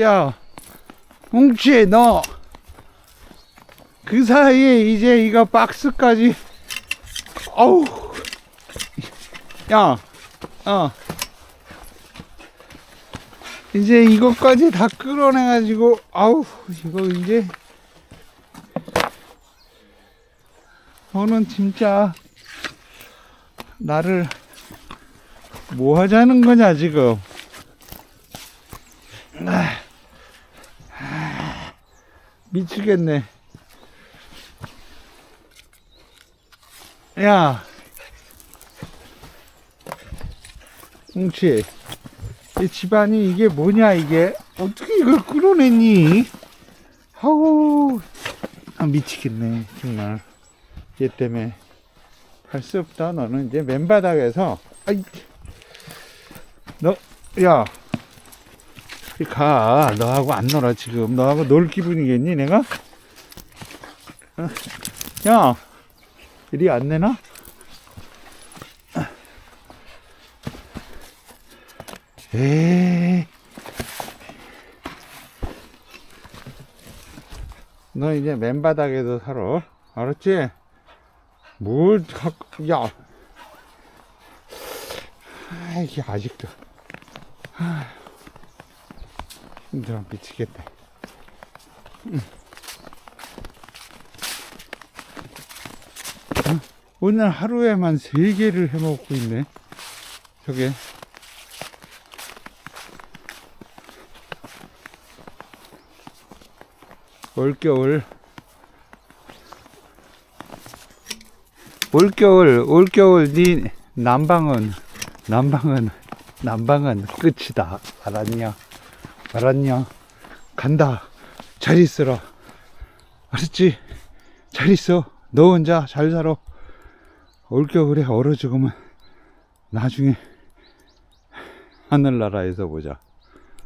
야, 뭉치, 너. 그 사이에 이제 이거 박스까지. 어우. 야, 어. 이제 이것까지 다 끌어내가지고, 아우, 이거 이제. 너는 진짜, 나를, 뭐 하자는 거냐, 지금. 아, 아, 미치겠네. 야, 뭉치, 이 집안이 이게 뭐냐 이게 어떻게 이걸 끌어냈니? 아우, 아, 미치겠네 정말. 얘 때문에 할 수 없다. 너는 이제 맨바닥에서, 아이, 너, 야. 가. 너하고 안 놀아, 지금. 너하고 놀 기분이겠니, 내가? 어? 야, 이리 안 내나? 에이. 너 이제 맨바닥에서 살아. 알았지? 뭘, 갖, 야. 아, 이게 아직도. 힘들어 미치겠다. 오늘 하루에만 세 개를 해 먹고 있네. 저게. 올겨울. 올겨울, 올겨울, 니, 난방은, 난방은, 난방은 끝이다. 알았냐? 알았냐? 간다. 잘 있어라. 알았지? 잘 있어. 너 혼자 잘 살아. 올겨울에 얼어 죽으면 나중에 하늘나라에서 보자.